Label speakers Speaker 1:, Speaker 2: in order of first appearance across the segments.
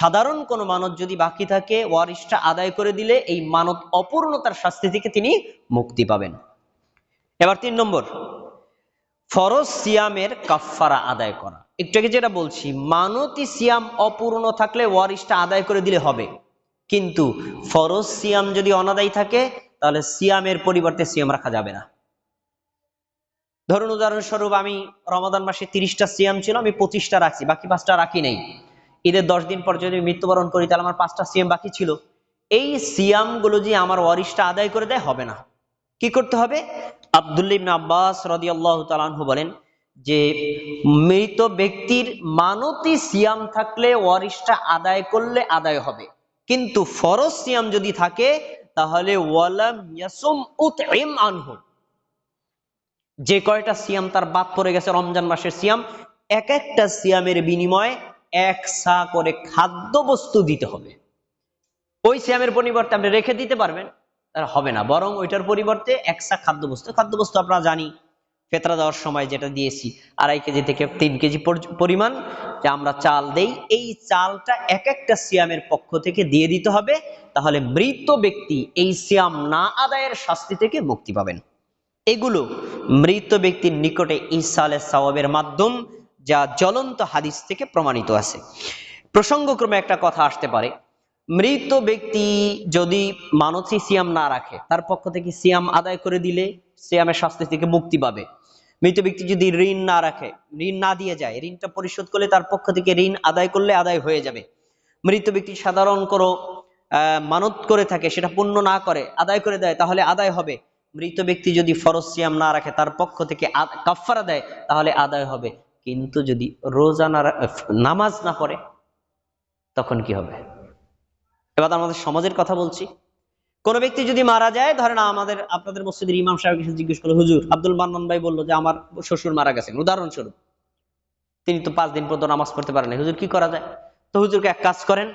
Speaker 1: সাধারণ কোনো মানত যদি বাকি থাকে, ওয়ারিশটা আদায় করে দিলে এই মানত অপূর্ণতার শাস্তি থেকে তিনি মুক্তি পাবেন। এবার তিন নম্বর, ফরজ সিয়ামের কাফফারা আদায় করা। একটু আগে যেটা বলছি, মানতি সিয়াম অপূর্ণ থাকলে ওয়ারিশটা আদায় করে দিলে হবে। কিন্তু ফরজ সিয়াম যদি অনাদায়ী থাকে, তাহলে সিয়ামের পরিবর্তে সিয়াম রাখা যাবে না। ধরুন, উদাহরণস্বরূপ আমি রমাদান মাসে তিরিশটা সিয়াম ছিল, আমি পঁচিশটা রাখছি, বাকি পাঁচটা রাখি নাই। ঈদের দশ দিন পর যদি মৃত্যুবরণ করি, তাহলে আমার পাঁচটা সিয়াম বাকি ছিল। এই সিয়ামগুলো যে আমার ওয়ারিশটা আদায় করে দেয়, হবে না। কি করতে হবে? আবদুল্লা ইবনে আব্বাস রাদিয়াল্লাহু তাআলাহু বলেন যে, মৃত ব্যক্তির মানতি সিয়াম থাকলে ওয়ারিশটা আদায় করলে আদায় হবে। কিন্তু ফরজ সিয়াম যদি থাকে, তাহলে যে কয়টা সিয়াম তার বাদ পড়ে গেছে রমজান মাসের সিয়াম, এক একটা সিয়ামের বিনিময়ে এক সা করে খাদ্য বস্তু দিতে হবে। ওই সিয়ামের পরিবর্তে আপনি রেখে দিতে পারবেন, তার হবে না। বরং ওইটার পরিবর্তে এক একসা খাদ্যবস্তু। খাদ্যবস্তু আপনারা জানি, ফেতরা দেওয়ার সময় যেটা দিয়েছি, আড়াই কেজি থেকে তিন কেজি পর- পরিমাণ যে আমরা চাল দেই, এই চালটা এক একটা সিয়ামের পক্ষ থেকে দিয়ে দিতে হবে, তাহলে মৃত ব্যক্তি এই সিয়াম না আদায়ের শাস্তি থেকে মুক্তি পাবেন। এগুলো মৃত ব্যক্তির নিকটে ইসালে সওয়াবের মাধ্যম যা জ্বলন্ত হাদিস থেকে প্রমাণিত আছে। প্রসঙ্গক্রমে একটা কথা আসতে পারে। মৃত ব্যক্তি যদি মানসি সিয়াম না রাখে তার পক্ষ থেকে সিয়াম আদায় করে দিলে সিয়ামের শাস্তি থেকে মুক্তি পাবে। মৃত ব্যক্তি যদি ঋণ না রাখে ঋণ না দিয়ে যায় ঋণটা পরিশোধ করলে তার পক্ষ থেকে ঋণ আদায় করলে আদায় হয়ে যাবে। মৃত ব্যক্তি সাধারণ আহ, মানত করে থাকে সেটা পূর্ণ না করে আদায় করে দেয় তাহলে আদায় হবে। মৃত ব্যক্তি যদি ফরজ সিয়াম না রাখে তার পক্ষ থেকে কাফফারা দেয় তাহলে আদায় হবে। কিন্তু যদি রোজা না নামাজ না পড়ে, তখন কি হবে? এবার আমাদের সমাজের কথা বলছি। কোন ব্যক্তি যদি মারা যায়, ধরেন আমাদের, আপনাদের মসজিদের ইমাম সাহেব কিছু জিজ্ঞেস করল, হুজুর, আব্দুল মান্নান ভাই বলল যে আমার শ্বশুর মারা গেছেন। উদাহরণস্বরূপ, তিনি তো পাঁচ দিন পর্যন্ত নামাজ পড়তে পারেন হুজুর, কি করা যায়? তো হুজুরকে এক কাজ করেন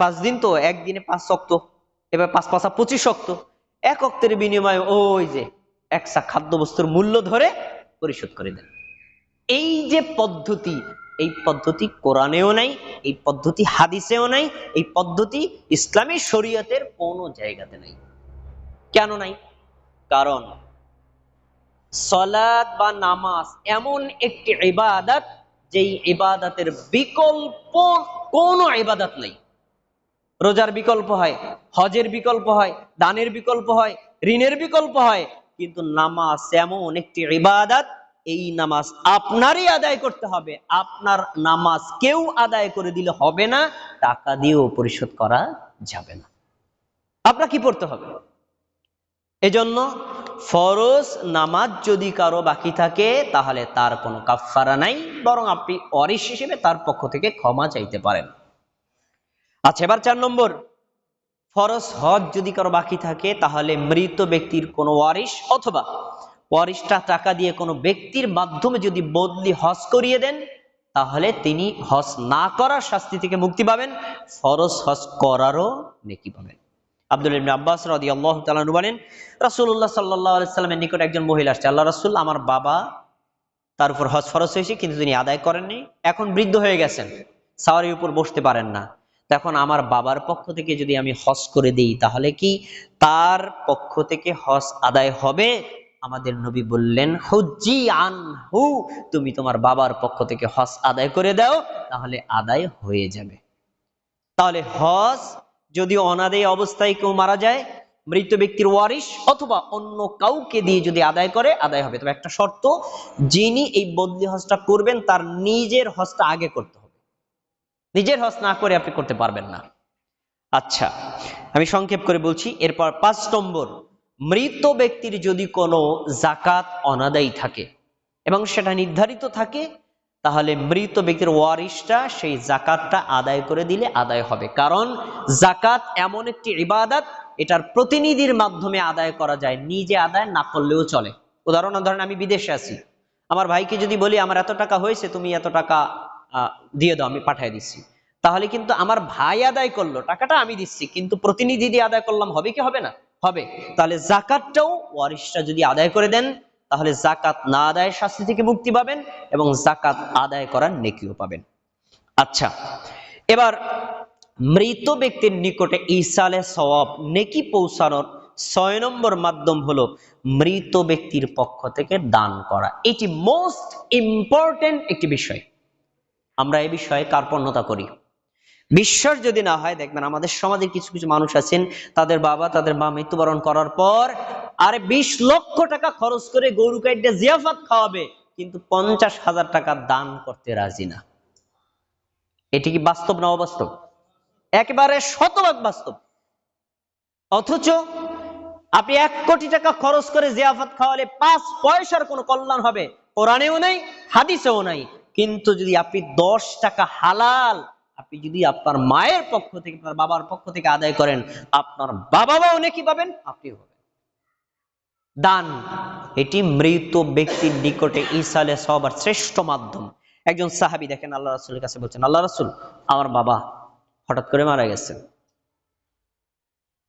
Speaker 1: পাঁচ দিন তো, একদিনে পাঁচ শক্ত, এবার পাঁচ পাঁচা পঁচিশ শক্ত, এক অক্তের বিনিময়ে ওই যে একসা খাদ্য বস্তুর মূল্য ধরে পরিশোধ করে দেন। এই যে পদ্ধতি, এই পদ্ধতি কোরআনেও নাই, এই পদ্ধতি হাদিসেও নাই, এই পদ্ধতি ইসলামী শরীয়তের কোনো জায়গাতে নাই। কেন নাই? কারণ সলাদ বা নামাজ এমন একটি ইবাদত, যেই ইবাদতের বিকল্প কোনো ইবাদত নাই। রোজার বিকল্প হয়, হজের বিকল্প হয়, দানের বিকল্প হয়, ঋণের বিকল্প হয়, কিন্তু নামাজ এমন একটি ইবাদত এই নামাজ আপনারই আদায় করতে হবে। আপনার নামাজ কেউ আদায় করে দিলে হবে না, টাকা দিয়েও পরিশোধ করা যাবে না। আপনার কি পড়তে হবে? এজন্য ফরজ নামাজ যদি কারও বাকি থাকে, তাহলে তার কোনো কাফফারা নাই, বরং আপনি অরিস হিসেবে তার পক্ষ থেকে ক্ষমা চাইতে পারেন। আচ্ছা এবার চার নম্বর। ফরজ হজ যদি কারও বাকি থাকে, তাহলে মৃত ব্যক্তির কোনো ওয়ারিশ অথবা ওয়ারিশটা টাকা দিয়ে কোনো ব্যক্তির মাধ্যমে যদি বদলি হজ করিয়ে দেন, তাহলে তিনি হজ না করার শাস্তি থেকে মুক্তি পাবেন, ফরজ হজ করারও নেকি পাবেন। আব্দুল ইবনে আব্বাস রাদিয়াল্লাহু তাআলা আনহু বলেন, রাসূলুল্লাহ সাল্লাল্লাহু আলাইহি সাল্লামের নিকট একজন মহিলা আসছে, আল্লাহ রাসূল, আমার বাবা তার উপর হজ ফরজ হয়েছে, কিন্তু তিনি আদায় করেননি, এখন বৃদ্ধ হয়ে গেছেন, সাওয়ারির উপর বসতে পারেন না। তখন আমার বাবার পক্ষ থেকে যদি আমি হজ করে দিই, তাহলে কি তার পক্ষ থেকে হজ আদায় হবে? আমাদের নবী বললেন হুজ্জি আনহু তুমি তোমার বাবার পক্ষ থেকে হজ আদায় করে দাও, তাহলে আদায় হয়ে যাবে। তাহলে হজ যদি অনাদায়ী অবস্থায় কেউ মারা যায়, মৃত ব্যক্তির ওয়ারিশ অথবা অন্য কাউকে দিয়ে যদি আদায় করে, আদায় হবে। তবে একটা শর্ত, যিনি এই বদলি হজটা করবেন, তার নিজের হজটা আগে করতে হবে। নিজের হজ না করে আপনি করতে পারবেন না। আচ্ছা আমি সংক্ষেপ করে বলছি, এরপর পাঁচ নম্বর। মৃত ব্যক্তির যদি কোনো জাকাত অনাদায়ী থাকে এবং সেটা নির্ধারিত থাকে, তাহলে মৃত ব্যক্তির ওয়ারিশটা সেই জাকাতটা আদায় করে দিলে আদায় হবে। কারণ জাকাত এমন একটি ইবাদত, এটার প্রতিনিধির মাধ্যমে আদায় করা যায়, নিজে আদায় না করলেও চলে। উদাহরণ, ধরেন আমি বিদেশে আছি। আমার ভাইকে যদি বলি, আমার এত টাকা হয়েছে, তুমি এত টাকা দিয়ে দাও, আমি পাঠিয়ে দিচ্ছি। তাহলে কিন্তু আমার ভাই আদায় করল, টাকাটা আমি দিচ্ছি, কিন্তু প্রতিনিধি দিয়ে আদায় করলাম, হবে কি হবে না? হবে। তাহলে জাকাতটাও ওয়ারিশটা যদি আদায় করে দেন, তাহলে জাকাত না আদায়ের শাস্তি থেকে মুক্তি পাবেন এবং জাকাত আদায় করার নেকিও পাবেন। আচ্ছা এবার মৃত ব্যক্তির নিকটে ইসালে সওয়াব নেকি পৌঁছানোর ছয় নম্বর মাধ্যম হলো মৃত ব্যক্তির পক্ষ থেকে দান করা। এটি মোস্ট ইম্পর্টেন্ট একটি বিষয়। আমরা এই বিষয়ে কার্পণ্যতা করি। বিশ্বাস যদি না হয়, দেখবেন আমাদের সমাজে কিছু কিছু মানুষ আছেন, তাদের বাবা, তাদের মা মৃত্যুবরণ করার পর আরে বিশ লক্ষ টাকা খরচ করে গরু কাইটে জিয়াফাত খাওয়াবে, কিন্তু পঞ্চাশ হাজার টাকা দান করতে রাজি না। এটি কি বাস্তব না অবাস্তব? একেবারে শতভাগ বাস্তব। অথচ আপনি এক কোটি টাকা খরচ করে জিয়াফত খাওয়ালে পাঁচ পয়সার কোনো কল্যাণ হবে, কোরআনেও নাই, হাদিসেও নাই। কিন্তু যদি আপনি দশ টাকা হালাল আপনি যদি আপনার মায়ের পক্ষ থেকে, আপনার বাবার পক্ষ থেকে আদায় করেন, আপনার বাবা মাও পাবেন আপনি হবেন দান, এটি মৃত ব্যক্তির নিকটে ইসালে সবার শ্রেষ্ঠ মাধ্যম। একজন সাহাবি দেখেন, আল্লাহ রাসুলের কাছে বলছেন, আল্লাহ রাসুল, আমার বাবা হঠাৎ করে মারা গেছেন।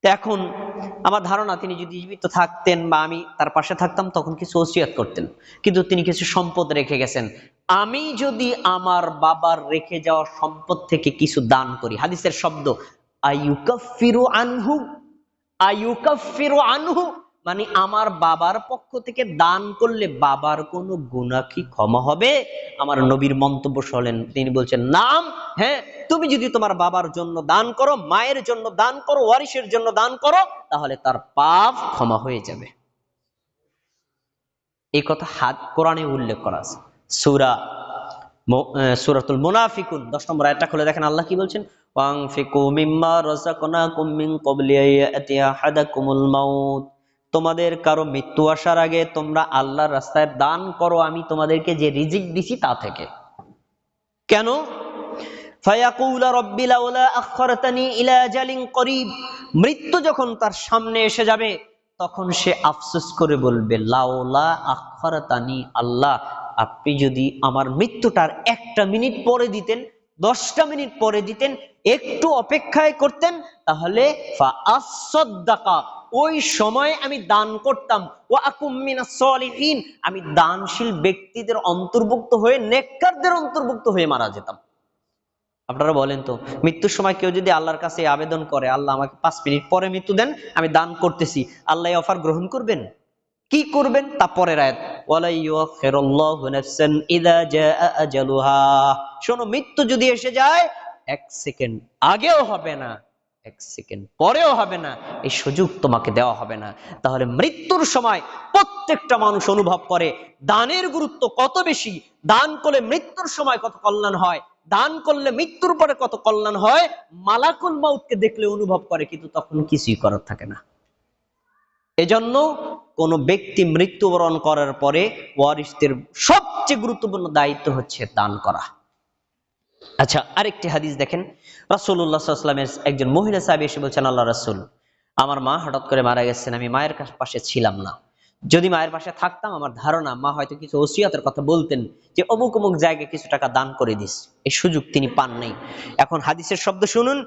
Speaker 1: এখন আমার ধারণা, তিনি যদি জীবিত থাকতেন বা আমি তার পাশে থাকতাম, তখন কিছু ওসিয়াত করতেন। কিন্তু তিনি কিছু সম্পদ রেখে গেছেন। আমি যদি আমার বাবার রেখে যাওয়া সম্পদ থেকে কিছু দান করি, হাদিসের শব্দ, আয়ুকাফিরু আনহু আয়ুকাফিরু আনহু মানে আমার বাবার পক্ষ থেকে দান করলে বাবার কোনো গুণা কি ক্ষমা হবে? আমার নবীর মন্তব্য শোনেন, তিনি বলছেন, নাম হ্যাঁ তুমি যদি তোমার বাবার জন্য দান করো, মায়ের জন্য দান করো, ওয়ারিসের জন্য দান করো, তাহলে তার পাপ ক্ষমা হয়ে যাবে। এই কথা হাত, কোরআনে উল্লেখ করা আছে। সুরা সুরাতুল মুনাফিকুন, দশ নম্বর আয়াতটা খুলে দেখেন, আল্লাহ কি বলছেন? ওয়াংফিকু মিম্মা রাযাকনাকুম মিন ক্বাবলি আয়াতিয়া হাদাকুমুল মাউত। তোমাদের কারও মৃত্যু আসার আগে তোমরা আল্লাহর রাস্তায় দান করো, আমি তোমাদেরকে যে রিজিক দিছি তা থেকে। কেন? মৃত্যু যখন তার সামনে এসে যাবে, তখন সে আফসোস করে বলবে লাউলা আখখারতানি আল্লাহ, আপনি যদি আমার মৃত্যুটার একটা মিনিট পরে দিতেন, দশটা মিনিট পরে দিতেন একটু অপেক্ষায় করতেন, তাহলে ওই সময় আমি দান করতাম। ও আকুমিনা আমি দানশীল ব্যক্তিদের অন্তর্ভুক্ত হয়ে, নেককারদের অন্তর্ভুক্ত হয়ে মারা যেতাম। আপনারা বলেন তো, মৃত্যুর সময় কেউ যদি আল্লাহর কাছে আবেদন করে, আল্লাহ আমাকে পাঁচ মিনিট পরে মৃত্যু দেন, আমি দান করতেছি, আল্লাহ অফার গ্রহণ করবেন? কি করবেন? তা পরের আয়াত শোনো, মৃত্যু যদি এসে যায় এক সেকেন্ড আগেও হবে না, এক সেকেন্ড পরেও হবে না, এই সুযোগ তোমাকে দেওয়া হবে না। তাহলে মৃত্যুর সময় প্রত্যেকটা মানুষ অনুভব করে, দানের গুরুত্ব কত বেশি? দান করলে মৃত্যুর সময় কত কল্যাণ হয়? দান করলে মৃত্যুর পরে কত কল্যাণ হয়? মালাকুল মাউতকে দেখলে অনুভব করে, কিন্তু তখন কিছুই করার থাকে না। এজন্য কোন ব্যক্তি মৃত্যুবরণ করার পরে ওয়ারিসদের সবচেয়ে গুরুত্বপূর্ণ দায়িত্ব হচ্ছে দান করা। আচ্ছা আরেকটি হাদিস দেখেন। রাসুল্লাহামের একজন মহিলা সাহেব এসে বলছেন, আল্লাহ রাসুল, আমার মা হঠাৎ করে মারা গেছেন, আমি মায়ের পাশে ছিলাম না। যদি মায়ের পাশে থাকতাম, আমার ধারণা, মা হয়তো কিছু ওসিয়াতের কথা বলতেন যে অমুক অমুক জায়গায় কিছু টাকা দান করে দিস। এই সুযোগ তিনি পান নাই। এখন হাদিসের শব্দ শুনুন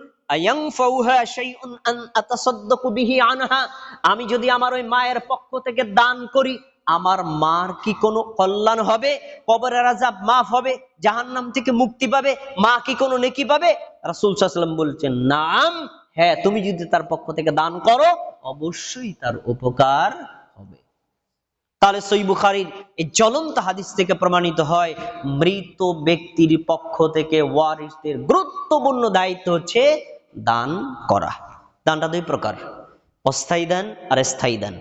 Speaker 1: আমি যদি আমার ওই মায়ের পক্ষ থেকে দান করি আমার মার কি কোনো কল্যাণ হবে? কবরের আজাব মাফ হবে, জাহান্নাম থেকে মুক্তি পাবে, মা কি কোনো নেকি পাবে? রাসুল সাল্লাম বলছেন, নাম হ্যাঁ তুমি যদি তার পক্ষ থেকে দান করো, অবশ্যই তার উপকার হবে। তাহলে সই বুখারির এই জ্বলন্ত হাদিস থেকে প্রমাণিত হয়, মৃত ব্যক্তির পক্ষ থেকে ওয়ারিসদের গুরুত্বপূর্ণ দায়িত্ব হচ্ছে দান করা। দানটা দুই প্রকার। অস্থায়ী দান আর স্থায়ী দান।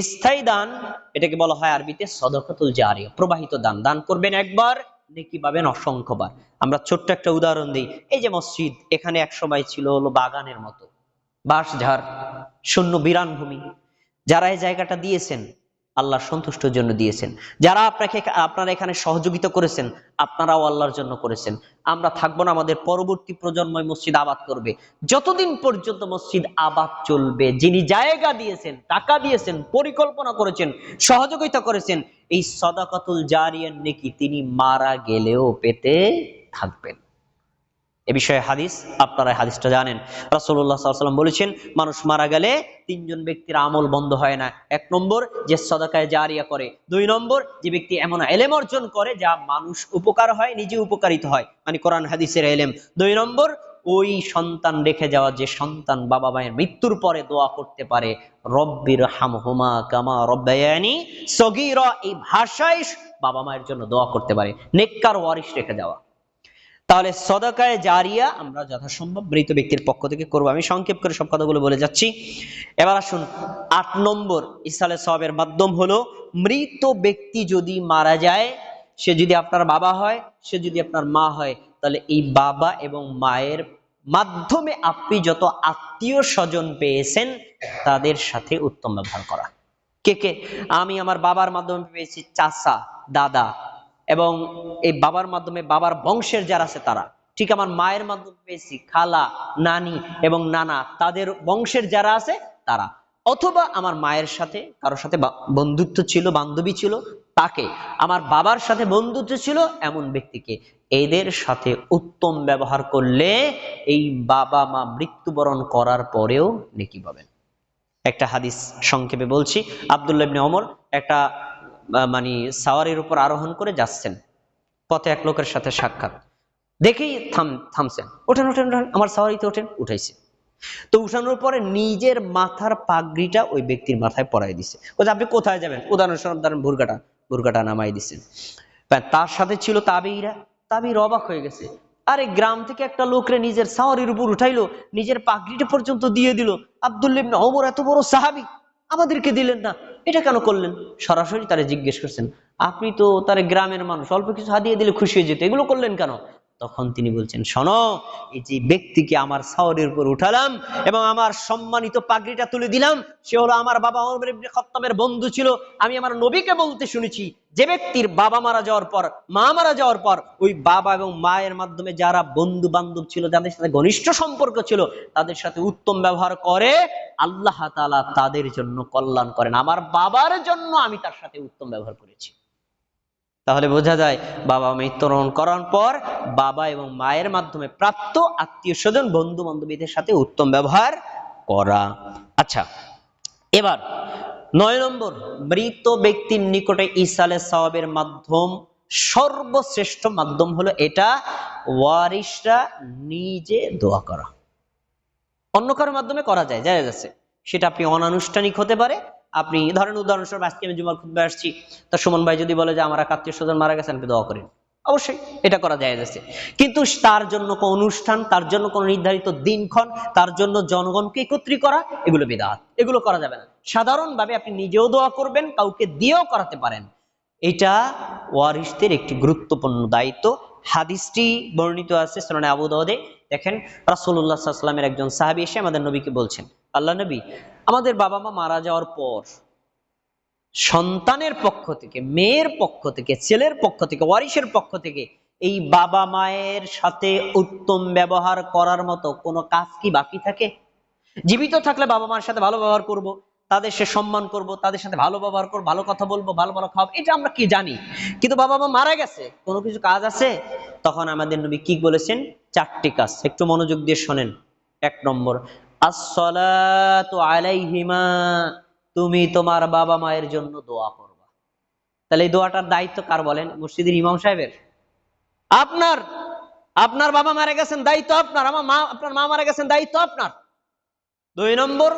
Speaker 1: স্থায়ী দান, এটাকে বলা হয় আরবিতে সদকাতুল জারিয়া, প্রবাহিত দান। দান করবেন একবার, নেকি পাবেন অসংখ্যবার। আমরা ছোট্ট একটা উদাহরণ দিই। এই যে মসজিদ, এখানে এক সময় ছিল হলো বাগানের মতো। বাঁশঝাড়, শূন্য বিরান ভূমি যারা এই জায়গাটা দিয়েছেন আল্লাহ সন্তুষ্টর জন্য দিয়েছেন। যারা আপনাকে আপনারা এখানে সহযোগিতা করেছেন, আপনারাও আল্লাহর জন্য করেছেন। আমরা থাকব না, আমাদের পরবর্তী প্রজন্ময় মসজিদ আবাদ করবে। যতদিন পর্যন্ত মসজিদ আবাদ চলবে, যিনি জায়গা দিয়েছেন, টাকা দিয়েছেন, পরিকল্পনা করেছেন, সহযোগিতা করেছেন, এই সদাকাতুল জারিয়ান নেকি তিনি মারা গেলেও পেতে থাকবেন। এ বিষয়ে হাদিস, আপনারা হাদিসটা জানেন। রাসুল্লাহ সাল্লাম বলেছেন, মানুষ মারা গেলে তিনজন ব্যক্তির আমল বন্ধ হয় না। এক নম্বর যে সদাকায় জারিয়া করে, দুই নম্বর যে ব্যক্তি এমন এলেম অর্জন করে যা মানুষ উপকার হয়, নিজে উপকারিত হয়। মানে কোরআন, হাদিসের এলেম। দুই নম্বর, ওই সন্তান রেখে যাওয়া যে সন্তান বাবা মায়ের মৃত্যুর পরে দোয়া করতে পারে, রব্বির হামহুমা কামা রব্বায়ানি সগীরা এই ভাষায় বাবা মায়ের জন্য দোয়া করতে পারে। নেককার ওয়ারিশ রেখে যাওয়া। তাহলে সদকায় জারিয়া আমরা যথাসম্ভব মৃত ব্যক্তির পক্ষ থেকে করব। আমি সংক্ষেপ করে সব কথাগুলো বলে যাচ্ছি। এবার আসুন, আট নম্বর ইসালে সবের মাধ্যম হলো, মৃত ব্যক্তি যদি মারা যায়, সে যদি আপনার বাবা হয়, সে যদি আপনার মা হয়, তাহলে এই বাবা এবং মায়ের মাধ্যমে আপনি যত আত্মীয় স্বজন পেয়েছেন, তাদের সাথে উত্তম ব্যবহার করা। কে কে? আমি আমার বাবার মাধ্যমে পেয়েছি চাচা, দাদা এবং এই বাবার মাধ্যমে বাবার বংশের যারা আছে তারা, ঠিক আমার মায়ের মাধ্যমে পেয়েছি খালা, নানি এবং নানা, তাদের বংশের যারা আছে তারা। অথবা আমার মায়ের সাথে, কারোর সাথে বন্ধুত্ব ছিল, বান্ধবী ছিল, তাকে। আমার বাবার সাথে বন্ধুত্ব ছিল এমন ব্যক্তিকে। এদের সাথে উত্তম ব্যবহার করলে এই বাবা মা মৃত্যুবরণ করার পরেও নেকি পাবেন। একটা হাদিস সংক্ষেপে বলছি। আব্দুল্লাহ অমর একটা মানে সাওয়ারির উপর আরোহণ করে যাচ্ছেন। পথে এক লোকের সাথে সাক্ষাৎ। দেখেই থাম, থামছেন। ওঠেন ওঠেন ওঠেন। আমার সাওয়ারিতে ওঠেন উঠাইছে তো উঠানোর পরে নিজের মাথার পাগড়িটা ওই ব্যক্তির মাথায় পরাই দিছে। বলছে আপনি কোথায় যাবেন? উদাহরণস্বরূপ ধরেন ভুরকাটা ভুরকাটা নামাই দিচ্ছেন তার সাথে ছিল তাবিরা। তাবির অবাক হয়ে গেছে। আরে গ্রাম থেকে একটা লোকরে নিজের সাওয়ারির উপর উঠাইলো, নিজের পাগড়িটা পর্যন্ত দিয়ে দিল। আব্দুল্লাহ ইবনে ওমর এত বড় সাহাবি, আমাদেরকে দিলেন না। এটা কেন করলেন? সরাসরি তারা জিজ্ঞেস করছেন, আপনি তো তার গ্রামের মানুষ, অল্প কিছু হাতিয়ে দিলে খুশি হয়ে যেত, এগুলো করলেন কেন? তখন তিনি বলছেন, শোনো, এই যে ব্যক্তিকে আমার সাওয়ারের উপর উঠালাম এবং আমার সম্মানিত পাগড়িটা তুলে দিলাম, সে হলো আমার বাবা ওমর ইবনে খাত্তাবের বন্ধু ছিল। আমি আমার নবীকে বলতে শুনেছি, যে ব্যক্তির বাবা মারা যাওয়ার পর, মা মারা যাওয়ার পর, ওই বাবা এবং মায়ের মাধ্যমে যারা বন্ধু বান্ধব ছিল, যাদের সাথে ঘনিষ্ঠ সম্পর্ক ছিল, তাদের সাথে উত্তম ব্যবহার করে আল্লাহ তালা তাদের জন্য কল্যাণ করেন। আমার বাবার জন্য আমি তার সাথে উত্তম ব্যবহার করেছি। তাহলে বোঝা যায় বাবা মৃত্যুবরণ করার পর বাবা এবং মায়ের মাধ্যমে প্রাপ্ত আত্মীয় স্বজন বন্ধু বান্ধবীদের সাথে উত্তম ব্যবহার করা। আচ্ছা এবার নয় নম্বর, মৃত ব্যক্তির নিকটে ইসালে সওয়াবের মাধ্যম, সর্বশ্রেষ্ঠ মাধ্যম হলো এটা ওয়ারিশরা নিজে দোয়া করা। অন্য কারোর মাধ্যমে করা যায় যায় যাচ্ছে। সেটা আপনি অনানুষ্ঠানিক হতে পারে আপনি ধরেন উদাহরণস্বরূপ আজকে আমি জুমার খুদ্ আসছি, তা সুমন ভাই যদি বলে যে আমার এক আত্মীয় স্বজন মারা গেছে আমাকে দোয়া করেন অবশ্যই, এটা করা যায় যাচ্ছে কিন্তু তার জন্য কোনো অনুষ্ঠান, তার জন্য কোনো নির্ধারিত দিনক্ষণ, তার জন্য জনগণকে একত্রিত করা, এগুলো বিদাত। এগুলো করা যাবে না। সাধারণভাবে আপনি নিজেও দোয়া করবেন, কাউকে দিয়েও করাতে পারেন। এটা ওয়ারিসদের একটি গুরুত্বপূর্ণ দায়িত্ব। হাদিসটি বর্ণিত আছে সোনানে আবু দাউদে। দেখেন আলাইহি ওয়াসাল্লামের একজন সাহাবী এসে আমাদের নবীকে বলছেন আল্লাহ নবী, আমাদের বাবা মা মারা যাওয়ার পর সন্তানের পক্ষ থেকে, মেয়ের পক্ষ থেকে, ছেলের পক্ষ থেকে ওয়ারিশের পক্ষ থেকে এই বাবা মায়ের সাথে উত্তম ব্যবহার করার মতো কোনো কাজ কি বাকি থাকে? জীবিত থাকলে বাবা মার সাথে ভালো ব্যবহার করব, তাদের সে সম্মান করব, তাদের সাথে ভালো ব্যবহার করব, ভালো কথা বলব, ভালো ভালো খাওয়াবো, এটা আমরা কি জানি? কিন্তু বাবা মা মারা গেছে, কোনো কিছু কাজ আছে? তখন আমাদের নবী কি বলেছেন? চারটি কাজ, একটু মনোযোগ দিয়ে শোনেন। এক নম্বর আলাইহিমা, তুমি তোমার বাবা মায়ের জন্য দোয়া করবা। তাহলে এই দোয়াটার দায়িত্ব কার বলেন? মসজিদের ইমাম সাহেবের। আপনার আপনার বাবা মারা গেছেন, দায়িত্ব আপনার। আমার মা, আপনার মা মারা গেছেন, দায়িত্ব আপনার। দুই নম্বর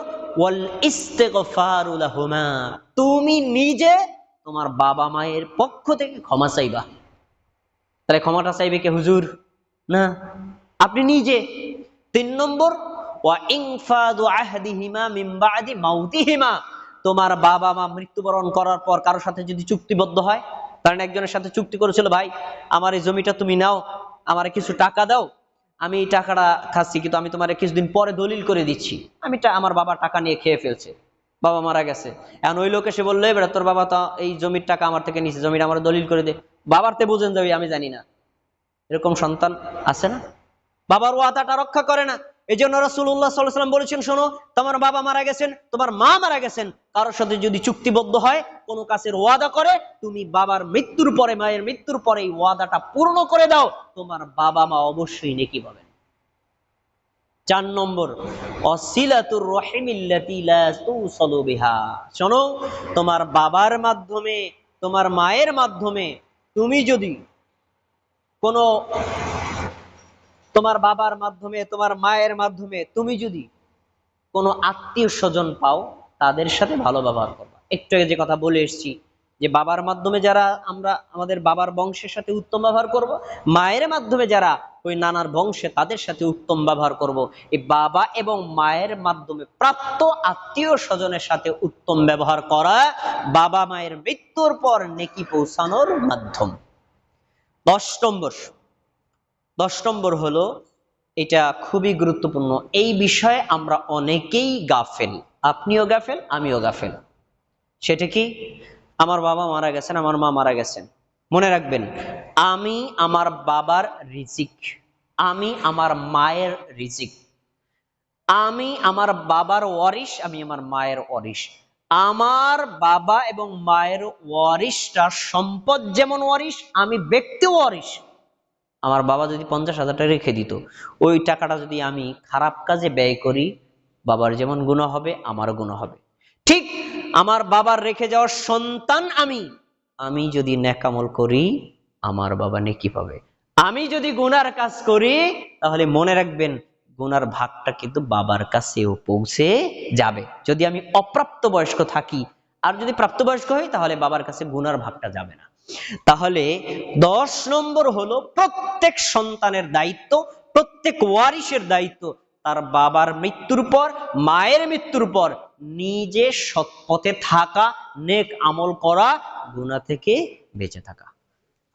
Speaker 1: তুমি নিজে তোমার বাবা মায়ের পক্ষ থেকে ক্ষমা চাইবা। তাহলে ক্ষমাটা চাইবে কে? হুজুর? না। আপনি নিজে। তিন নম্বর তোমার বাবা মা মৃত্যুবরণ করার পর কারোর সাথে যদি চুক্তিবদ্ধ হয়, কারণ একজনের সাথে চুক্তি করেছিল, ভাই, আমার এই জমিটা তুমি নাও, আমার কিছু টাকা দাও, আমি এই টাকাটা খাচ্ছি, কিন্তু আমি তোমার কিছুদিন পরে দলিল করে দিচ্ছি। আমি আমার বাবা টাকা নিয়ে খেয়ে ফেলছে, বাবা মারা গেছে। এখন ওই লোক এসে বলল, এবার তোর বাবা তো এই জমির টাকা আমার থেকে নিছে জমিটা আমার দলিল করে দে। বাবার তে বুঝেন যাবি আমি জানি না। এরকম সন্তান আছে না? বাবার ওয়াদাটা রক্ষা করে না। এই জন্য রসুল্লাহ সাল্লাম বলেছেন, শোনো, তোমার বাবা মারা গেছেন, তোমার মা মারা গেছেন, কারোর সাথে যদি চুক্তিবদ্ধ হয়, কোনো কাছের ওয়াদা করে, তুমি বাবার মৃত্যুর পরে, মায়ের মৃত্যুর পরে এই ওয়াদাটা পূর্ণ করে দাও, তোমার বাবা মা অবশ্যই নেকি পাবেন। চার নম্বর, অসিলাতুর রহিমিল্লাতি লা তুসালু শোনো, তোমার বাবার মাধ্যমে, তোমার মায়ের মাধ্যমে, তুমি যদি কোনো তোমার বাবার মাধ্যমে, তোমার মায়ের মাধ্যমে তুমি যদি কোনো আত্মীয় স্বজন পাও, তাদের সাথে ভালো ব্যবহার করবা। একটু আগে যে কথা বলে এসেছি, যে বাবার মাধ্যমে যারা আমরা, আমাদের বাবার বংশের সাথে উত্তম ব্যবহার করব, মায়ের মাধ্যমে যারা ওই নানার বংশে, তাদের সাথে উত্তম ব্যবহার করব। এই বাবা এবং মায়ের মাধ্যমে প্রাপ্ত আত্মীয় স্বজনের সাথে উত্তম ব্যবহার করা বাবা মায়ের মৃত্যুর পর নেকি পৌঁছানোর মাধ্যম। দশ নম্বর দশ নম্বর হলো, এটা খুবই গুরুত্বপূর্ণ, এই বিষয়ে আমরা অনেকেই গাফেল। আপনিও গাফেল, আমিও গাফেল। সেটা কি? আমার বাবা মারা গেছেন, আমার মা মারা গেছেন। মনে রাখবেন, আমি আমার বাবার রিজিক, আমি আমার মায়ের রিজিক, আমি আমার বাবার ওয়ারিশ, আমি আমার মায়ের ওয়ারিশ। আমার বাবা এবং মায়ের ওয়ারিশটা সম্পদ যেমন ওয়ারিশ, আমি ব্যক্তি ওয়ারিশ। আমার বাবা যদি পঞ্চাশ হাজার টাকা রেখে দিত, ওই টাকাটা যদি আমি খারাপ কাজে ব্যয় করি, বাবার যেমন গুণ হবে, আমারও গুণ হবে। ঠিক আমার বাবার রেখে যাওয়ার সন্তান আমি। আমি যদি ন্যাকামল করি, আমার বাবা নেকি পাবে। আমি যদি গুনার কাজ করি, তাহলে মনে রাখবেন, গুনার ভাগটা কিন্তু বাবার কাছেও পৌঁছে যাবে। যদি আমি অপ্রাপ্ত বয়স্ক থাকি, আর যদি প্রাপ্তবয়স্ক হই, তাহলে বাবার কাছে গুনার ভাগটা যাবে না। তাহলে দশ নম্বর হলো প্রত্যেক সন্তানের দায়িত্ব, প্রত্যেক ওয়ারিশের দায়িত্ব, তার বাবার মৃত্যুর পর, মায়ের মৃত্যুর পর, নিজে সৎ পথে থাকা, নেক আমল করা গুণা থেকে বেঁচে থাকা।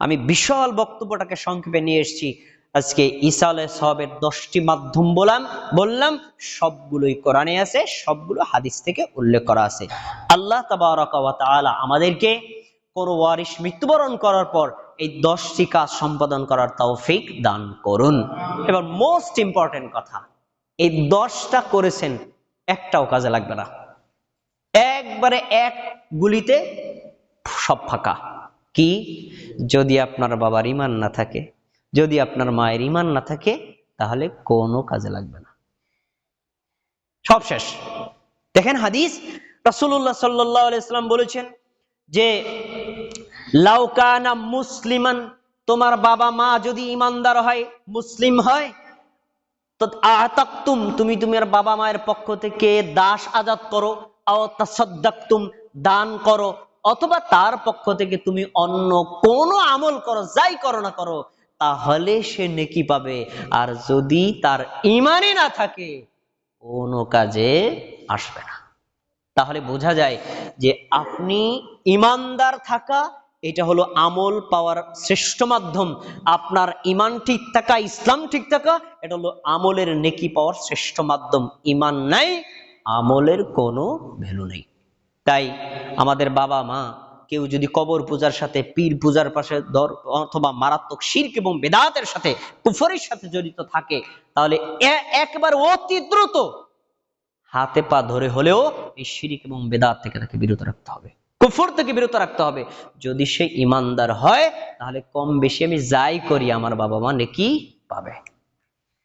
Speaker 1: আমি বিশাল বক্তব্যটাকে সংক্ষেপে নিয়ে এসেছি। আজকে ঈসা আলাহ সবের দশটি মাধ্যম বললাম বললাম সবগুলোই কোরআনে আছে, সবগুলো হাদিস থেকে উল্লেখ করা আছে। আল্লাহ তাবারাকা ওয়া আমাদেরকে কোন ওয়ারিশ মৃত্যুবরণ করার পর এই দশটি কাজ সম্পাদন করার তৌফিক দান করুন। এবার মোস্ট ইম্পর্টেন্ট কথা, এই দশটা করেছেন একটাও কাজে লাগবে না। একবারে এক গুলিতে সব ফাঁকা। কি? যদি আপনার বাবার ইমান না থাকে, যদি আপনার মায়ের ইমান না থাকে, তাহলে কোনো কাজে লাগবে না। সব শেষ। দেখেন হাদিস, রাসূলুল্লাহ সাল্লাল্লাহু আলাইহি সাল্লাম বলেছেন যে লাউকানা মুসলিমান, তোমার বাবা মা যদি ইমানদার হয়, মুসলিম হয়, তো তুমি তোমার বাবা মায়ের পক্ষ থেকে দাস আজাদ করো, আও দান করো, অথবা তার পক্ষ থেকে তুমি অন্য কোনো আমল করো, যাই করো না করো, তাহলে সে নেকি পাবে। আর যদি তার ইমানই না থাকে, কোনো কাজে আসবে না। তাহলে বোঝা যায় যে আপনি ইমানদার থাকা এটা হলো আমল পাওয়ার শ্রেষ্ঠ মাধ্যম। আপনার ইমান ঠিক থাকা, ইসলাম ঠিক থাকা, এটা হলো আমলের নেকি পাওয়ার শ্রেষ্ঠ মাধ্যম। ইমান নাই, আমলের কোনো ভ্যালু নেই। তাই আমাদের বাবা মা কেউ যদি কবর পূজার সাথে, পীর পূজার পাশে দর অথবা মারাত্মক শির্ক এবং বেদাতের সাথে, কুফরের সাথে জড়িত থাকে, তাহলে একবার অতি দ্রুত হাতে পা ধরে হলেও এই শিরিক এবং বেদাত থেকে তাকে বিরত রাখতে হবে। কুফর থেকে বিরত রাখতে হবে। যদি সে ইমানদার হয়, তাহলে কম বেশি আমি যাই করি, আমার বাবা মা নেকি পাবে।